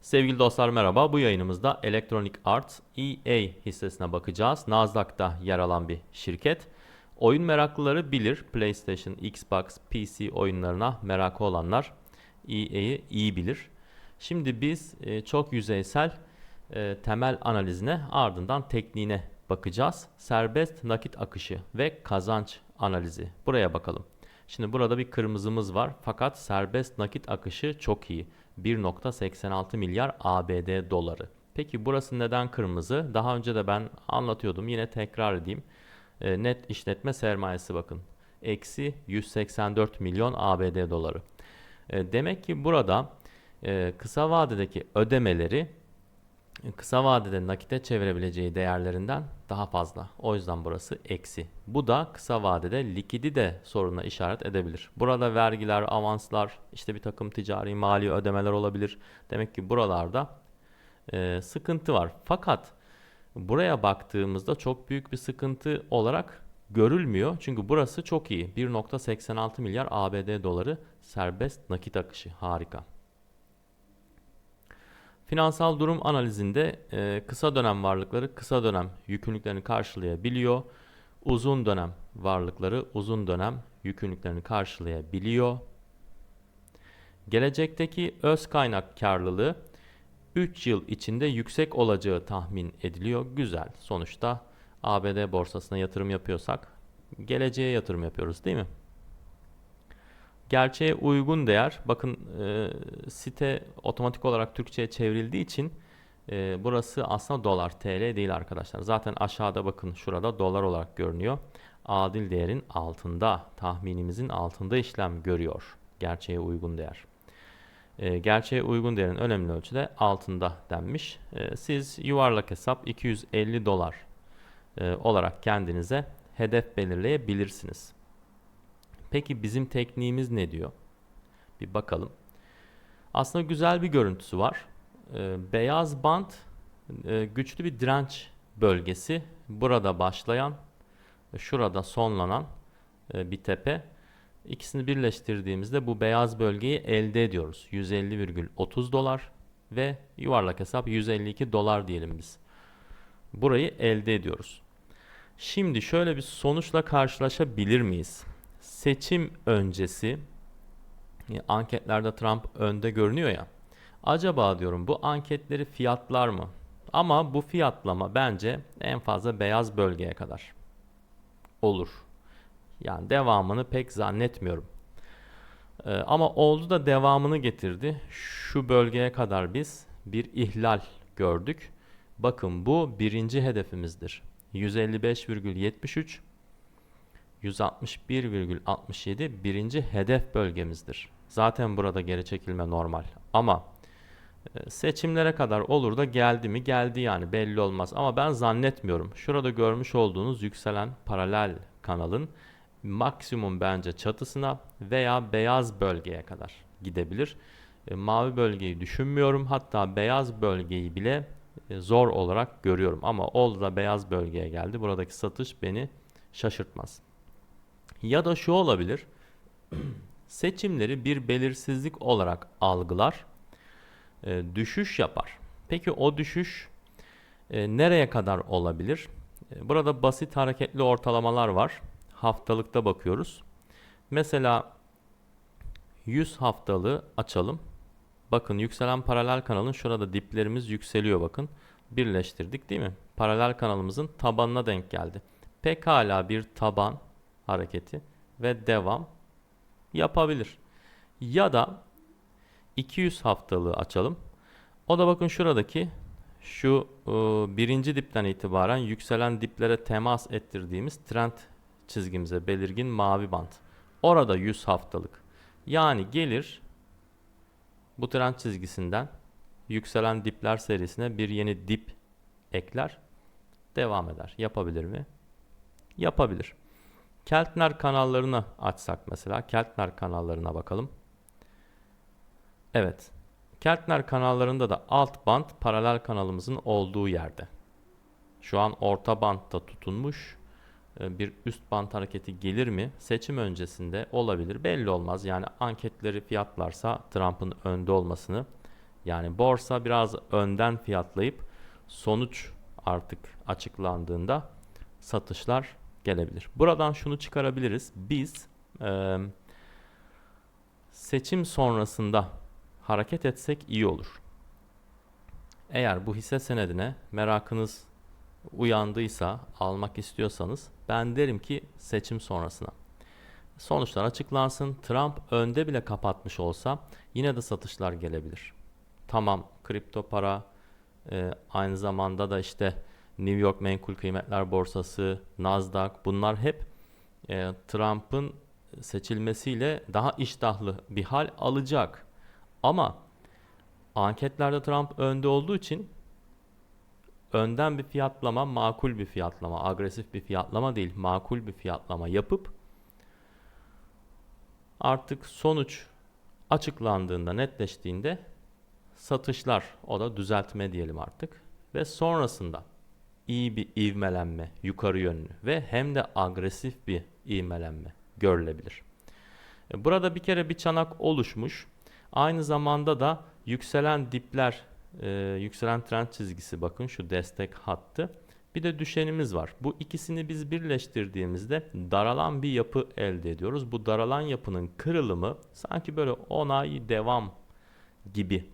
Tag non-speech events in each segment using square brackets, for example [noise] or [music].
Sevgili dostlar merhaba. Bu yayınımızda Electronic Arts EA hissesine bakacağız. Nasdaq'ta yer alan bir şirket. Oyun meraklıları bilir. PlayStation, Xbox, PC oyunlarına merakı olanlar EA'yi iyi bilir. Şimdi biz e, çok yüzeysel e, temel analizine ardından tekniğine bakacağız. Serbest nakit akışı ve kazanç analizi. Buraya bakalım. Şimdi burada bir kırmızımız var fakat serbest nakit akışı çok iyi. 1.86 milyar ABD doları. Peki burası neden kırmızı? Daha önce de ben anlatıyordum. Yine tekrar edeyim. E, net işletme sermayesi bakın. Eksi 184 milyon ABD doları. E, demek ki burada e, kısa vadedeki ödemeleri kısa vadede nakite çevirebileceği değerlerinden daha fazla. O yüzden burası eksi. Bu da kısa vadede likidi de soruna işaret edebilir. Burada vergiler, avanslar, işte bir takım ticari mali ödemeler olabilir. Demek ki buralarda e, sıkıntı var. Fakat buraya baktığımızda çok büyük bir sıkıntı olarak görülmüyor. Çünkü burası çok iyi. 1.86 milyar ABD doları serbest nakit akışı. Harika. Finansal durum analizinde e, kısa dönem varlıkları kısa dönem yükümlülüklerini karşılayabiliyor. Uzun dönem varlıkları uzun dönem yükümlülüklerini karşılayabiliyor. Gelecekteki öz kaynak karlılığı 3 yıl içinde yüksek olacağı tahmin ediliyor. Güzel. Sonuçta ABD borsasına yatırım yapıyorsak geleceğe yatırım yapıyoruz değil mi? Gerçeğe uygun değer. Bakın e, site otomatik olarak Türkçe'ye çevrildiği için e, burası aslında dolar, TL değil arkadaşlar. Zaten aşağıda bakın şurada dolar olarak görünüyor. Adil değerin altında, tahminimizin altında işlem görüyor. Gerçeğe uygun değer. E, gerçeğe uygun değerin önemli ölçüde altında denmiş. E, siz yuvarlak hesap 250 dolar e, olarak kendinize hedef belirleyebilirsiniz. Peki bizim tekniğimiz ne diyor? Bir bakalım. Aslında güzel bir görüntüsü var. Ee, beyaz bant e, güçlü bir direnç bölgesi. Burada başlayan, şurada sonlanan e, bir tepe. İkisini birleştirdiğimizde bu beyaz bölgeyi elde ediyoruz. 150,30 dolar ve yuvarlak hesap 152 dolar diyelim biz. Burayı elde ediyoruz. Şimdi şöyle bir sonuçla karşılaşabilir miyiz? Seçim öncesi anketlerde Trump önde görünüyor ya. Acaba diyorum bu anketleri fiyatlar mı? Ama bu fiyatlama bence en fazla beyaz bölgeye kadar olur. Yani devamını pek zannetmiyorum. Ee, ama oldu da devamını getirdi. Şu bölgeye kadar biz bir ihlal gördük. Bakın bu birinci hedefimizdir. 155,73 161,67 birinci hedef bölgemizdir. Zaten burada geri çekilme normal. Ama e, seçimlere kadar olur da geldi mi geldi yani belli olmaz. Ama ben zannetmiyorum. Şurada görmüş olduğunuz yükselen paralel kanalın maksimum bence çatısına veya beyaz bölgeye kadar gidebilir. E, mavi bölgeyi düşünmüyorum. Hatta beyaz bölgeyi bile e, zor olarak görüyorum. Ama oldu da beyaz bölgeye geldi. Buradaki satış beni şaşırtmaz. Ya da şu olabilir. [clears throat] Seçimleri bir belirsizlik olarak algılar. E, düşüş yapar. Peki o düşüş e, nereye kadar olabilir? E, burada basit hareketli ortalamalar var. Haftalıkta bakıyoruz. Mesela 100 haftalığı açalım. Bakın yükselen paralel kanalın şurada diplerimiz yükseliyor bakın. Birleştirdik değil mi? Paralel kanalımızın tabanına denk geldi. Pekala bir taban hareketi ve devam yapabilir. Ya da 200 haftalığı açalım. O da bakın şuradaki şu e, birinci dipten itibaren yükselen diplere temas ettirdiğimiz trend çizgimize belirgin mavi bant. Orada 100 haftalık. Yani gelir bu trend çizgisinden yükselen dipler serisine bir yeni dip ekler. Devam eder. Yapabilir mi? Yapabilir. Keltner kanallarını açsak mesela. Keltner kanallarına bakalım. Evet. Keltner kanallarında da alt band paralel kanalımızın olduğu yerde. Şu an orta bantta tutunmuş. Ee, bir üst band hareketi gelir mi? Seçim öncesinde olabilir. Belli olmaz. Yani anketleri fiyatlarsa Trump'ın önde olmasını Yani borsa biraz önden fiyatlayıp sonuç artık açıklandığında satışlar gelebilir. Buradan şunu çıkarabiliriz. Biz e, seçim sonrasında hareket etsek iyi olur. Eğer bu hisse senedine merakınız uyandıysa, almak istiyorsanız ben derim ki seçim sonrasına. Sonuçlar açıklansın. Trump önde bile kapatmış olsa yine de satışlar gelebilir. Tamam kripto para e, aynı zamanda da işte New York Menkul Kıymetler Borsası, Nasdaq bunlar hep e, Trump'ın seçilmesiyle daha iştahlı bir hal alacak. Ama anketlerde Trump önde olduğu için önden bir fiyatlama, makul bir fiyatlama, agresif bir fiyatlama değil, makul bir fiyatlama yapıp artık sonuç açıklandığında, netleştiğinde satışlar, o da düzeltme diyelim artık ve sonrasında iyi bir ivmelenme yukarı yönlü ve hem de agresif bir ivmelenme görülebilir. E, burada bir kere bir çanak oluşmuş. Aynı zamanda da yükselen dipler, e, yükselen trend çizgisi bakın şu destek hattı. Bir de düşenimiz var. Bu ikisini biz birleştirdiğimizde daralan bir yapı elde ediyoruz. Bu daralan yapının kırılımı sanki böyle 10 ay devam gibi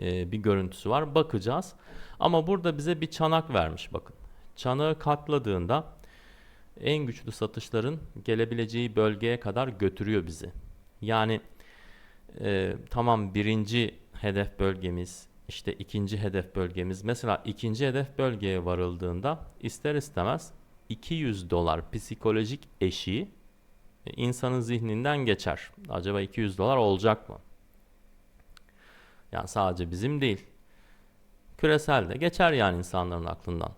e, bir görüntüsü var. Bakacağız. Ama burada bize bir çanak vermiş bakın. Çanağı katladığında en güçlü satışların gelebileceği bölgeye kadar götürüyor bizi. Yani e, tamam birinci hedef bölgemiz, işte ikinci hedef bölgemiz. Mesela ikinci hedef bölgeye varıldığında ister istemez 200 dolar psikolojik eşiği insanın zihninden geçer. Acaba 200 dolar olacak mı? Yani sadece bizim değil. Küresel de geçer yani insanların aklından.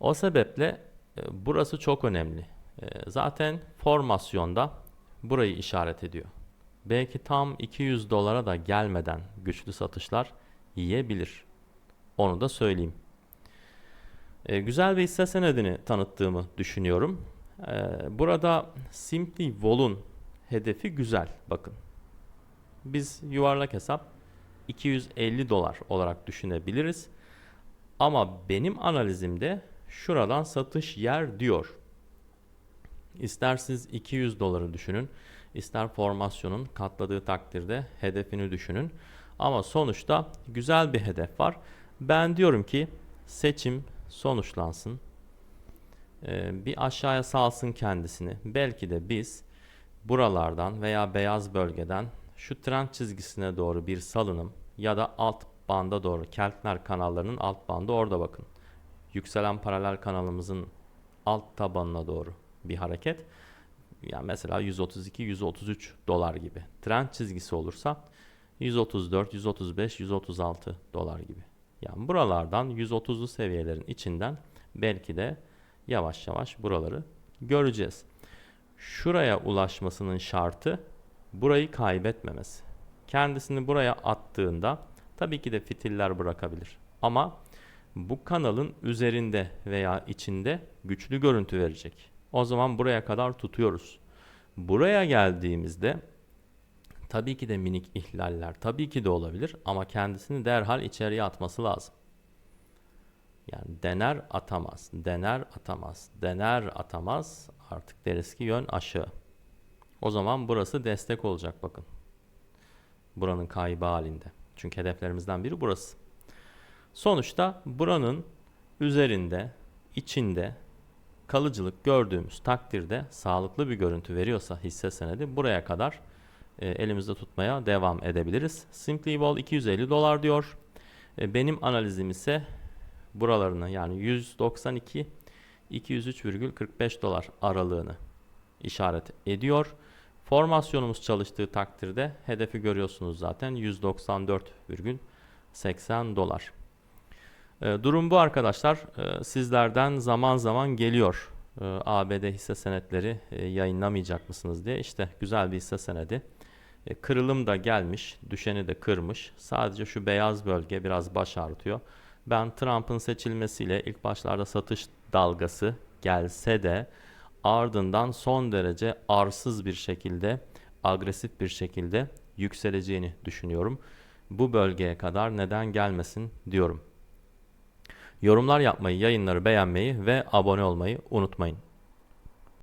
O sebeple e, burası çok önemli. E, zaten formasyonda burayı işaret ediyor. Belki tam 200 dolara da gelmeden güçlü satışlar yiyebilir. Onu da söyleyeyim. E, güzel bir hisse senedini tanıttığımı düşünüyorum. E, burada Simply Vol'un hedefi güzel. Bakın. Biz yuvarlak hesap 250 dolar olarak düşünebiliriz. Ama benim analizimde şuradan satış yer diyor. İster siz 200 doları düşünün, ister formasyonun katladığı takdirde hedefini düşünün. Ama sonuçta güzel bir hedef var. Ben diyorum ki seçim sonuçlansın. Ee, bir aşağıya salsın kendisini. Belki de biz buralardan veya beyaz bölgeden şu trend çizgisine doğru bir salınım ya da alt banda doğru Keltner kanallarının alt bandı orada bakın. Yükselen paralel kanalımızın alt tabanına doğru bir hareket. Yani mesela 132-133 dolar gibi. Trend çizgisi olursa 134, 135, 136 dolar gibi. Yani buralardan 130'lu seviyelerin içinden belki de yavaş yavaş buraları göreceğiz. Şuraya ulaşmasının şartı burayı kaybetmemesi. Kendisini buraya attığında tabii ki de fitiller bırakabilir. Ama bu kanalın üzerinde veya içinde güçlü görüntü verecek. O zaman buraya kadar tutuyoruz. Buraya geldiğimizde tabii ki de minik ihlaller tabii ki de olabilir ama kendisini derhal içeriye atması lazım. Yani dener atamaz, dener atamaz, dener atamaz artık deriz ki yön aşağı. O zaman burası destek olacak bakın. Buranın kaybı halinde. Çünkü hedeflerimizden biri burası. Sonuçta buranın üzerinde, içinde kalıcılık gördüğümüz takdirde sağlıklı bir görüntü veriyorsa hisse senedi buraya kadar e, elimizde tutmaya devam edebiliriz. Simply Ball 250 dolar diyor. E, benim analizim ise buralarını yani 192 203,45 dolar aralığını işaret ediyor. Formasyonumuz çalıştığı takdirde hedefi görüyorsunuz zaten 194,80 dolar. E, durum bu arkadaşlar. E, sizlerden zaman zaman geliyor e, ABD hisse senetleri e, yayınlamayacak mısınız diye. İşte güzel bir hisse senedi. E, kırılım da gelmiş, düşeni de kırmış. Sadece şu beyaz bölge biraz baş ağrıtıyor. Ben Trump'ın seçilmesiyle ilk başlarda satış dalgası gelse de ardından son derece arsız bir şekilde, agresif bir şekilde yükseleceğini düşünüyorum. bu bölgeye kadar neden gelmesin diyorum. Yorumlar yapmayı, yayınları beğenmeyi ve abone olmayı unutmayın.